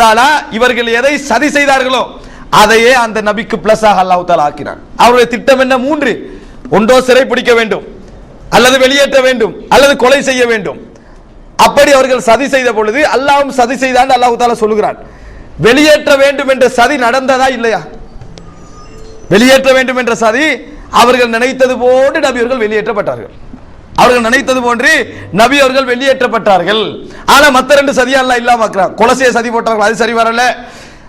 தாலா இவர்கள் எதை சதி செய்தார்களோ அதையே அந்த நபிக்கு பிளஸாக அல்லாஹு தாலா ஆக்கினான். அவருடைய திட்டம் என்ன? மூன்று. ஒன்றோ சிறை பிடிக்க வேண்டும். அல்லது வெளியேற்ற வேண்டும். அல்லது கொலை செய்ய வேண்டும். அப்படி அவர்கள் சதி செய்த பொழுது அல்லாவும் சதி செய்தான் அல்லாஹு தாலா சொல்லுகிறான். வெளியேற்ற வேண்டும் என்ற சதி நடந்ததா இல்லையா? வெளியேற்ற வேண்டும் என்ற சதி அவர்கள் நினைத்தது போன்று நபி அவர்கள் வெளியேற்றப்பட்டார்கள். அவர்கள் நினைத்தது போன்று நபி அவர்கள் வெளியேற்றப்பட்டார்கள். ஆனா மத்த ரெண்டு சதியாலாம் இல்லாம ஆக்குறான் சதி போட்டார்கள் அது சரி வரல.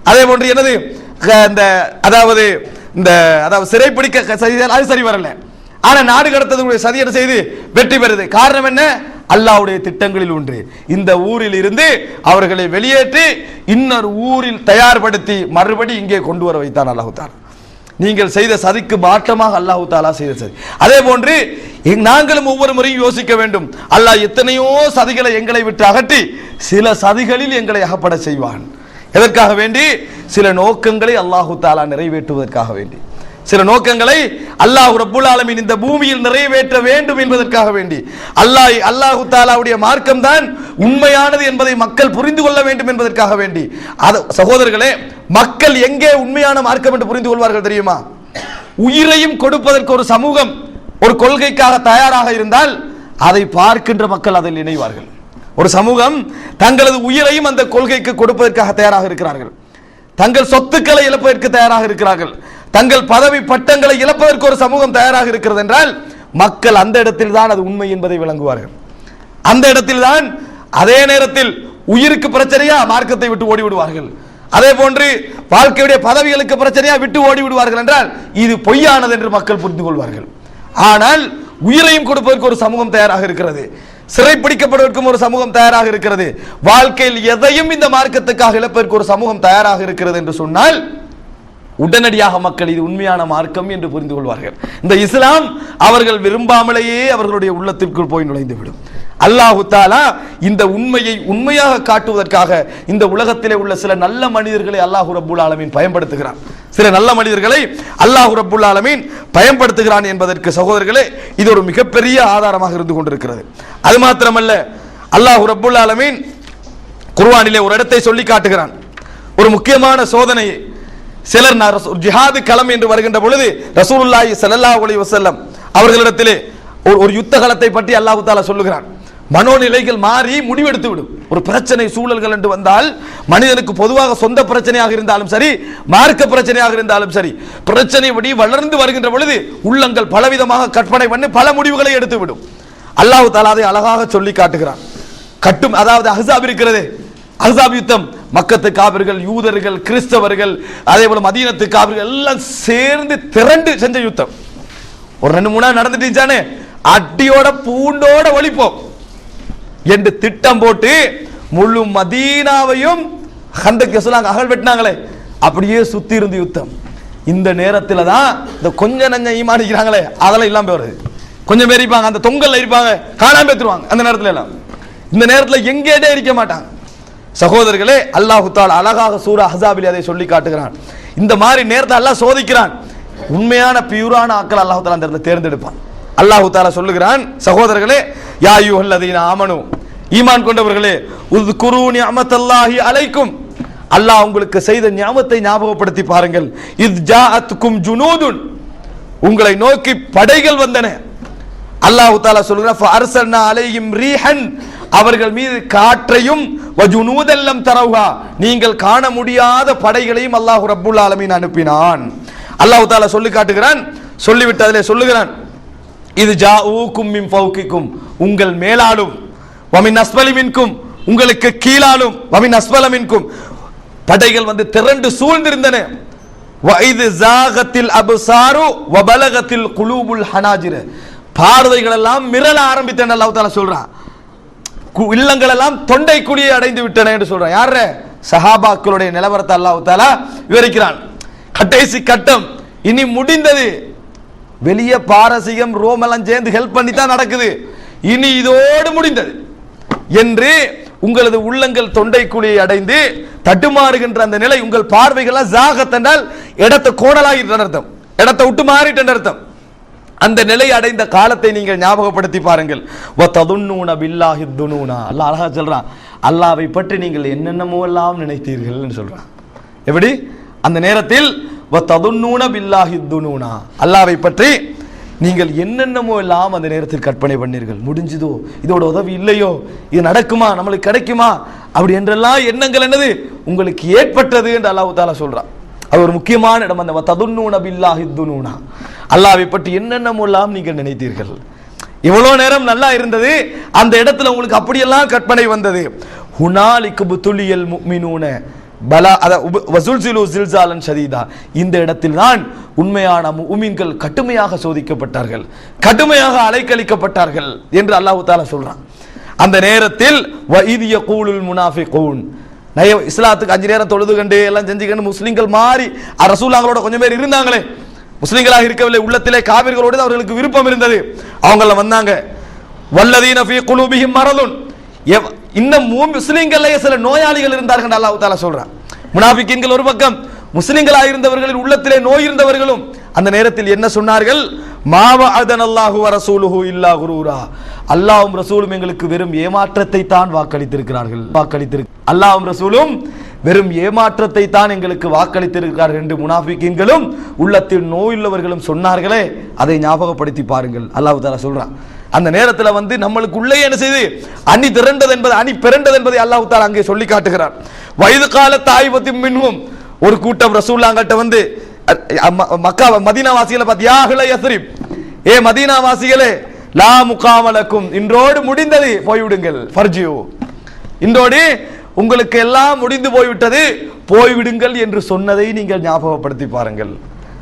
அதே போன்று என்னது? க- இந்த அதாவது இந்த அதாவது சிறைப்பிடிக்க க- அது சரி வரல. ஆனா நாடு கடத்ததுடைய சதி என்ன செய்து? வெற்றி பெறுது. காரணம் என்ன? அல்லாஹ்வுடைய திட்டங்களில் ஒன்று. இந்த ஊரில் இருந்து அவர்களை வெளியேற்றி இன்னொரு ஊரில் தயார்படுத்தி மறுபடி இங்கே கொண்டு வர வைத்தான் அல்லாஹ் நீங்கள் செய்த சதிக்கு மாற்றமாக அல்லாஹு தாலா செய்த சதி. அதே போன்று நாங்களும் ஒவ்வொரு முறையும் யோசிக்க வேண்டும். அல்லாஹ் எத்தனையோ சதிகளை எங்களை விட்டு அகற்றி சில சதிகளில் எங்களை அகப்பட செய்வான். எதற்காக வேண்டி? சில நோக்கங்களை அல்லாஹு தாலா நிறைவேற்றுவதற்காக வேண்டி. சில நோக்கங்களை அல்லாஹ் ரபுல் ஆலமின் இந்த பூமியில் நிறைவேற்ற வேண்டும் என்பதற்காக வேண்டி. அல்லாஹ் அல்லாஹு தாலாவுடைய மார்க்கம் தான் உண்மையானது என்பதை மக்கள் புரிந்து கொள்ள வேண்டும் என்பதற்காக வேண்டி. அது சகோதரர்களே மக்கள் எங்கே உண்மையான மார்க்கம் என்று புரிந்து கொள்வார்கள் தெரியுமா? உயிரையும் கொடுப்பதற்கு ஒரு சமூகம் ஒரு கொள்கைக்காக தயாராக இருந்தால் அதை பார்க்கின்ற மக்கள் அதில் இணைவார்கள் ஒரு சமூகம் தங்களது உயிரையும் அந்த கொள்கைக்கு கொடுப்பதற்காக தயாராக இருக்கிறார்கள். தங்கள் சொத்துக்களை இழப்பதற்கு தயாராக இருக்கிறார்கள். தங்கள் பதவி பட்டங்களை இழப்பதற்கு ஒரு சமூகம் தயாராக இருக்கிறது என்றால் மக்கள் அந்த இடத்தில் தான் அது உண்மை என்பதை விளங்குவார்கள். அந்த இடத்தில் தான் அதே நேரத்தில் உயிருக்கு பிரச்சனையா மார்க்கத்தை விட்டு ஓடி விடுவார்கள் அதே போன்று வாழ்க்கையுடைய பதவிகளுக்கு பிரச்சனையா விட்டு ஓடி விடுவார்கள் என்றால் இது பொய்யானது என்று மக்கள் புரிந்து கொள்வார்கள். ஆனால் உயிரையும் கொடுப்பதற்கு ஒரு சமூகம் தயாராக இருக்கிறது. சிறைப்பிடிக்கப்படுவதற்கும் ஒரு சமூகம் தயாராக இருக்கிறது. வாழ்க்கையில் எதையும் இந்த மார்க்கத்துக்காக இழப்பதற்கு ஒரு சமூகம் தயாராக இருக்கிறது என்று சொன்னால் உடனடியாக மக்கள் இது உண்மையான மார்க்கம் என்று புரிந்து கொள்வார்கள். இந்த இஸ்லாம் அவர்கள் விரும்பாமலேயே அவர்களுடைய உள்ளத்திற்குள் போய் நுழைந்துவிடும். அல்லாஹு தாலா இந்த உண்மையை உண்மையாக காட்டுவதற்காக இந்த உலகத்திலே உள்ள சில நல்ல மனிதர்களை அல்லாஹு ரபுல் ஆலமீன் பயன்படுத்துகிறான். சில நல்ல மனிதர்களை அல்லாஹு ரபுல் ஆலமீன் பயன்படுத்துகிறான் என்பதற்கு சகோதரர்களே இது ஒரு மிகப்பெரிய ஆதாரமாக இருந்து கொண்டிருக்கிறது. அது மாத்திரமல்ல அல்லாஹு ரபுல் ஆலமீன் குர்வானிலே ஒரு இடத்தை சொல்லி காட்டுகிறான். ஒரு முக்கியமான சோதனையை சிலர் நான் ஜிஹாது களம் என்று வருகின்ற பொழுது ரசூலுல்லாஹி ஸல்லல்லாஹு அலைஹி வஸல்லம் அவர்களிடத்திலே ஒரு ஒரு யுத்த களத்தை பற்றி அல்லாஹ் தாலா சொல்லுகிறான். மனோநிலைகள் மாறி முடிவெடுத்து விடும். ஒரு பிரச்சனை சூழல்கள் என்று வந்தால் மனிதனுக்கு பொதுவாக சொந்த பிரச்சனையாக இருந்தாலும் சரி மார்க்க பிரச்சனையாக இருந்தாலும் சரி பிரச்சனை படி வளர்ந்து வருகின்ற பொழுது உள்ளங்கள் பலவிதமாக கற்பனை பண்ணி பல முடிவுகளை எடுத்து விடும். அல்லாஹு தாலா அதை அழகாக சொல்லி காட்டுகிறான். கட்டும் அதாவது அஹசாப் இருக்கிறது அஹ்ஸாப் யுத்தம் மக்கத்து காவிர்கள் யூதர்கள் கிறிஸ்தவர்கள் அதே போல மதீனத்து காவிர்கள் எல்லாம் சேர்ந்து திரண்டு செஞ்ச யுத்தம். ஒரு ரெண்டு மூணு நாள் நடந்துட்டு அடியோட பூண்டோட ஒழிப்போம். என்று திட்டம் போட்டு முழு மதீனாவையும் ஹந்தக் சொல்லாங்க அகல் வெட்டினாங்களே. அப்படியே சுத்தி இருந்து யுத்தம். இந்த நேரத்தில் தான் இந்த கொஞ்ச நஞ்சம் ஈமானிக்கிறாங்களே அதெல்லாம் இல்லாம வருது கொஞ்சம் பேர் இருப்பாங்க அந்த தொங்கல்ல இருப்பாங்க காணாம பேத்துருவாங்க அந்த நேரத்துல எல்லாம். இந்த நேரத்தில் எங்கேயே இருக்க மாட்டாங்க. சகோதரர்களே அல்லாஹு தாலா அழகாக சூரா ஹசாபில் அதை சொல்லி காட்டுகிறான். இந்த மாதிரி நேரத்தை அல்லாஹ் சோதிக்கிறான். உண்மையான பியூரான ஆக்கள் அல்லாஹு தாலா அந்த தேர்ந்தெடுப்பான். அல்லாஹு தாலா சொல்லுகிறான் சகோதரர்களே யா அல்லதீன ஆமனு ஈமான் கொண்டவர்களே உது குரூனி அமத் அல்லாஹி அலைக்கும். அல்லாஹ் உங்களுக்கு செய்த ஞாபகத்தை ஞாபகப்படுத்தி பாருங்கள். இத் ஜாஅத்துக்கும் ஜுனூதுன். உங்களை நோக்கி படைகள் வந்தன. அல்லாஹ் தாலா சொல்லுகிறான் அரசன்னா அலையும் ரீஹன். அவர்கள் மீது காற்றையும் வஜுனூதல்லம் தரவுகா. நீங்கள் காண முடியாத படைகளையும் அல்லாஹ் ரப்புல் ஆலமீன் அனுப்பினான். அல்லாஹ் தாலா சொல்லி காட்டுகிறான் சொல்லிவிட்டு அதில் சொல்லுகிறான் இது ஜாஊக்கும் மின் பௌக்கிக்கும் உங்கள் மேலாலும் வமின் அஸ்வலி மின்கும் உங்களுக்கு கீழாலும் வமின் அஸ்வல மின்கும். படைகள் வந்து திரண்டு சூழ்ந்திருந்தன. வயது ஜாகத்தில் அபுசாரு வபலகத்தில் குலூபுல் ஹனாஜிர். பார்வைகள் எல்லாம் மிரள ஆரம்பித்தன அல்லாஹ் சொல்றான் இல்லங்கள் எல்லாம் தொண்டை குழியை அடைந்து விட்டன என்று சொல்றான். யாரு சஹாபாக்களுடைய நிலவரத்தை அல்லாஹு தாலா விவரிக்கிறான். கடைசி கட்டம். இனி முடிந்தது. வெளியே பாரசீகம் ரோமெல்லாம் சேர்ந்து ஹெல்ப் பண்ணி தான் நடக்குது. இனி இதோடு முடிந்தது. என்று உங்களது உள்ளங்கள் தொண்டை குழியை அடைந்து தட்டுமாறுகின்ற அந்த நிலை உங்கள் பார்வைகள்லாம் ஜாகத்தென்றால் இடத்தை கோணலாகிட்டு அர்த்தம். இடத்தை விட்டு மாறிட்டு அர்த்தம். அந்த நிலை அடைந்த காலத்தை நீங்கள் ஞாபகப்படுத்தி பாருங்கள். வ ததுன்னூன பில்லாஹி துனூனா. அல்லாஹ் அழகா சொல்றான். அல்லாவை பற்றி நீங்கள் என்னென்னமோ எல்லாம் நினைத்தீர்கள்னு சொல்றான். எப்படி? அந்த நேரத்தில் வத்ததுன்னூன பில்லாஹி துனூனா. அல்லாவை பற்றி நீங்கள் என்னென்னமோ எல்லாம் அந்த நேரத்தில் கற்பனை பண்ணீர்கள். முடிஞ்சுதோ? இதோட உதவி இல்லையோ? இது நடக்குமா? நம்மளுக்கு கிடைக்குமா? அப்படி என்றெல்லாம் எண்ணங்கள் என்னது? உங்களுக்கு ஏற்பட்டது என்று அல்லாஹு தாலா சொல்றான். அது ஒரு முக்கியமான இடம். அந்த ததுன்னூன பில்லாஹி துனூனா. அல்லாவை பற்றி என்னென்ன எல்லாம் நீங்கள் நினைத்தீர்கள்? இவ்வளோ நேரம் நல்லா இருந்தது. அந்த இடத்துல உங்களுக்கு அப்படியெல்லாம் கற்பனை வந்தது. ஹுனாலிக்கு புத்துளியல் முக்மினூன. பலா அத சில்சாலன் சதீதா இந்த இடத்தில் தான் உண்மையான முஃமின்கள் கடுமையாக சோதிக்கப்பட்டார்கள். கடுமையாக அலைக்கழிக்கப்பட்டார்கள் என்று அல்லாஹு தாலா சொல்றான். அந்த நேரத்தில் வஇதிய கூலுல் முனாஃபிகூன். நய இஸ்லாத்துக்கு அஞ்சு நேரம் தொழுது கண்டு எல்லாம் செஞ்சு கண்டு மாறி அஹ் ரசூலாங்களோட கொஞ்சம் பேர் இருந்தாங்களே. முஸ்லீம்களாக இருக்கவில்லை உள்ளத்திலே காவிர்களோடு அவர்களுக்கு விருப்பம் இருந்தது. அவங்கள வந்தாங்க. வல்லதீன ஃபீ குலூபிஹிம் மரதுன். எவ்- இன்னும் மூ- சில நோயாளிகள் இருந்தார்கள் அல்லாஹ் தாலா சொல்றான். முனாஃபிக்கீன்கள் ஒரு பக்கம் முஸ்லீம்களாக இருந்தவர்களின் உள்ளத்திலே நோய் இருந்தவர்களும் அந்த நேரத்தில் என்ன சொன்னார்கள்? மாவ அதன் அல்லாஹு ரசூலுஹு இல்லா குரூரா. அல்லாஹும் ரசூலும் எங்களுக்கு வெறும் ஏமாற்றத்தை தான் வாக்களித்திருக்கிறார்கள். வாக்களித்திரு அல்லாஹும் ரசூலும் வெறும் ஏமாற்றத்தை தான் எங்களுக்கு வாக்களித்திருக்கிறார்கள் என்று முனாஃபிக்கின்களும் உள்ளத்தில் நோயுள்ளவர்களும் சொன்னார்களே அதை ஞாபகப்படுத்தி பாருங்கள். அல்லாஹ் தாலா சொல்றான். அந்த நேரத்தில் வந்து நம்மளுக்கு உள்ளே என்ன செய்து? அணி திரண்டது என்பது அணி பிறண்டது என்பதை அல்லாஹு தாலா அங்கே சொல்லி காட்டுகிறார் வயது கால தாய்வத்தின் மின்வும் ஒரு கூட்டம் ரசூல்லாங்கிட்ட வந்து மக்கா மதீனா வாசிகளை பார்த்து யாஹ்ல யஸ்ரிப்? ஏ மதீனா வாசிகளே லா முகாமலக்கும். இன்றோடு முடிந்தது போய்விடுங்கள். ஃபர்ஜியோ. இன்றோடு உங்களுக்கு எல்லாம் முடிந்து போய்விட்டது போய்விடுங்கள் என்று சொன்னதை நீங்கள் ஞாபகப்படுத்தி பாருங்கள்.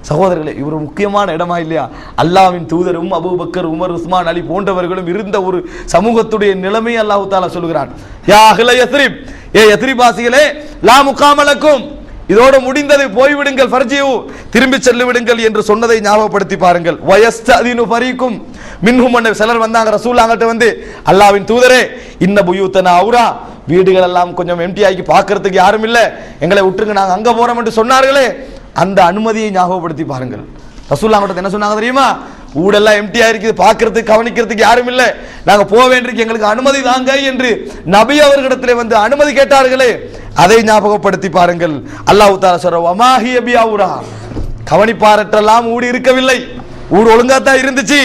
சகோதரர்களே இவர் முக்கியமான இடமா இல்லையா? அல்லாவின் தூதரும் அபூபக்கர் உமர் உஸ்மான் அலி போன்றவர்களும் இருந்த ஒரு சமூகத்துடைய நிலைமை அல்லாஹு தாலா சொல்கிறான். யா அஹ்ல யத்ரிப் ஏ யத்ரிபாசிகளே லா முகாமலக்கும். இதோடு முடிந்தது போய்விடுங்கள் ஃபர்ஜியு. திரும்பி செல்லு விடுங்கள் என்று சொன்னதை ஞாபகப்படுத்தி பாருங்கள். வயஸ்ததினு ஃபரீக்கும். மின்ஹும் அன்ன சிலர் வந்தாங்க ரசூலாங்கிட்ட வந்து அல்லாவின் தூதரே இன்ன புயூத்தன அவுரா வீடுகள் எல்லாம் கொஞ்சம் எம்டி ஆகி பார்க்கறதுக்கு யாரும் இல்லை. எங்களை விட்டுருங்க நாங்கள் அங்கே போகிறோம் என்று சொன்னார்களே. அந்த அனுமதியை ஞாபகப்படுத்தி பாருங்கள். ரசூல்லாங்கிட்ட என்ன சொன்னாங்க தெரியுமா? ஊடெல்லாம் எம்டியா இருக்குது பார்க்கறதுக்கு கவனிக்கிறதுக்கு யாரும் இல்லை. நாங்கள் போக வேண்டியிருக்கு எங்களுக்கு அனுமதி தாங்க என்று நபி அவர்களிடத்தில் வந்து அனுமதி கேட்டார்களே. அதை ஞாபகப்படுத்தி பாருங்கள். அல்லாஹு தாலா சொல்ற வமாஹி அபியாவுரா கவனிப்பாரற்றெல்லாம் ஊடி இருக்கவில்லை. ஊடு ஒழுங்கா தான் இருந்துச்சு.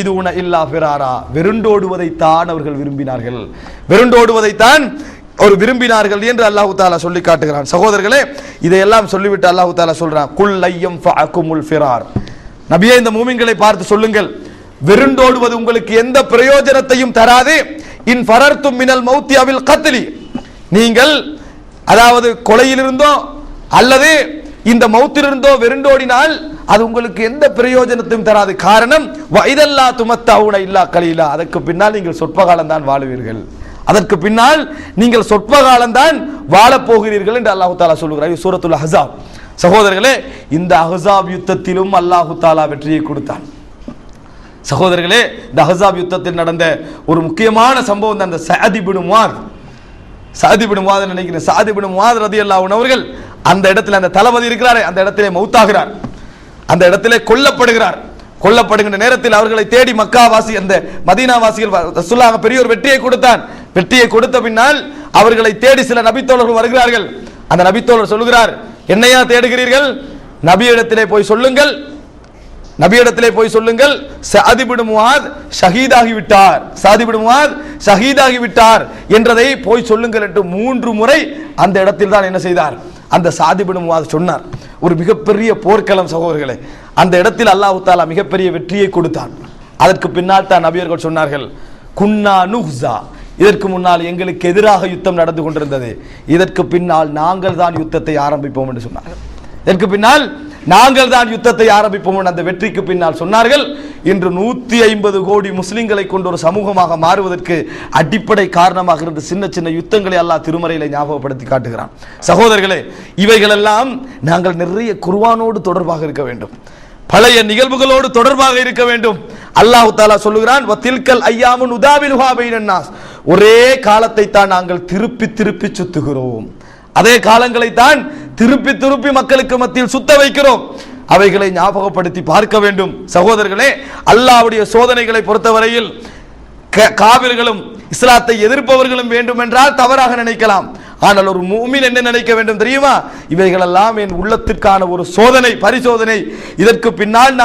இது உன இல்லா பிராரா வெருண்டோடுவதைத்தான் அவர்கள் விரும்பினார்கள். வெருண்டோடுவதைத்தான் ஒரு விரும்பினார்கள் என்று அல்லாஹு தாலா சொல்லி காட்டுகிறான். சகோதரர்களே இதையெல்லாம் சொல்லிவிட்டு அல்லாஹு தாலா சொல்றான் குல் ஐயம் ஃபஅக்குமுல் ஃபிரார். நபியே இந்த மூமிங்களை பார்த்து சொல்லுங்கள். வெருண்டோடுவது உங்களுக்கு எந்த பிரயோஜனத்தையும் தராது. இன் ஃபரர்த்தும் மினல் மௌத்தியாவில் கத்திலி நீங்கள் அதாவது கொலையிலிருந்தோ அல்லது இந்த மௌத்திலிருந்தோ வெருண்டோடினால் அது உங்களுக்கு எந்த பிரயோஜனத்தையும் தராது. காரணம் வயதல்லா துமத்தாவுன இல்லா கலீலா. அதற்கு பின்னால் நீங்கள் சொற்ப காலம்தான் வாழுவீர்கள். அதற்கு பின்னால் நீங்கள் சொற்ப காலம்தான் வாழப்போகிறீர்கள் என்று அல்லாஹு தாலா சொல்லுகிறார். இது சூரத்துல் ஹசாப் சகோதரர்களே இந்த அஹசாப் யுத்தத்திலும் அல்லாஹு தாலா வெற்றியை கொடுத்தான். சகோதரர்களே இந்த அஹசாப் யுத்தத்தில் நடந்த ஒரு முக்கியமான சம்பவம் தான் அந்த சஅதிபின் முஆத் சாதிபின் முவாத் நினைக்கிறேன் சாதிபின் முவாத் ரதி அவர்கள் அந்த இடத்துல அந்த தளபதி இருக்கிறாரே அந்த இடத்திலே மௌத்தாகிறார். அந்த இடத்திலே கொல்லப்படுகிறார். கொல்லப்படுகின்ற நேரத்தில் அவர்களை தேடி மக்காவாசி அந்த மதீனாவாசிகள் ரசூலுல்லாஹ் பெரிய ஒரு வெற்றியை கொடுத்தான். வெற்றியை கொடுத்த பின்னால் அவர்களை தேடி சில நபித்தோழர்கள் வருகிறார்கள். அந்த நபித்தோழர் சொல்லுகிறார் என்னையா தேடுகிறீர்கள்? நபியிடத்திலே போய் சொல்லுங்கள். நபியிடத்திலே போய் சொல்லுங்கள் சாதிபிடு முவாத் ஷஹீதாகி விட்டார். சாதிபிடு முவாத் ஷஹீதாகி விட்டார் என்றதை போய் சொல்லுங்கள் என்று மூன்று முறை அந்த இடத்தில் தான் என்ன செய்தார். அந்த சாதிபிடு முவாத் சொன்னார். ஒரு மிகப்பெரிய போர்க்களம் சகோதரர்களே அந்த இடத்தில் அல்லாஹு தாலா மிகப்பெரிய வெற்றியை கொடுத்தான். அதற்கு பின்னால் தான் நபியர்கள் சொன்னார்கள் குன்னா நுஹ்ஸா. இதற்கு முன்னால் எங்களுக்கு எதிராக யுத்தம் நடந்து கொண்டிருந்தது. இதற்கு பின்னால் நாங்கள் தான் யுத்தத்தை ஆரம்பிப்போம் என்று சொன்னார்கள். இதற்கு பின்னால் நாங்கள் தான் யுத்தத்தை ஆரம்பிப்போம் அந்த வெற்றிக்கு பின்னால் சொன்னார்கள். இன்று நூற்றி ஐம்பது கோடி முஸ்லிம்களை கொண்ட ஒரு சமூகமாக மாறுவதற்கு அடிப்படை காரணமாக இருந்த சின்ன சின்ன யுத்தங்களை அல்லாஹ் திருமறையில் ஞாபகப்படுத்தி காட்டுகிறான். சகோதரர்களே இவைகளெல்லாம் நாங்கள் நிறைய குர்வானோடு தொடர்பாக இருக்க வேண்டும். பழைய நிகழ்வுகளோடு தொடர்பாக இருக்க வேண்டும். அல்லாஹ் தாலா சொல்லுகிறான் வத்தில்கல் ஐயாமுன் உதாபிலுஹா பைனன் ஒரே காலத்தை தான் நாங்கள் திருப்பி திருப்பி சுத்துகிறோம். அதே காலங்களை தான் திருப்பி திருப்பி மக்களுக்கு மத்தியில் சுத்த வைக்கிறோம். அவைகளை ஞாபகப்படுத்தி பார்க்க வேண்டும். சகோதரர்களே அல்லாவுடைய சோதனைகளை பொறுத்தவரையில் காவிர்களும் இஸ்லாத்தை எதிர்ப்பவர்களும் வேண்டும் என்றால் தவறாக நினைக்கலாம். ஆனால் ஒரு மூமின் என்ன நினைக்க வேண்டும் தெரியுமா? இவைகளெல்லாம் என் உள்ளத்திற்கான ஒரு சோதனை பரிசோதனை. இதற்கு பின்னால் நான்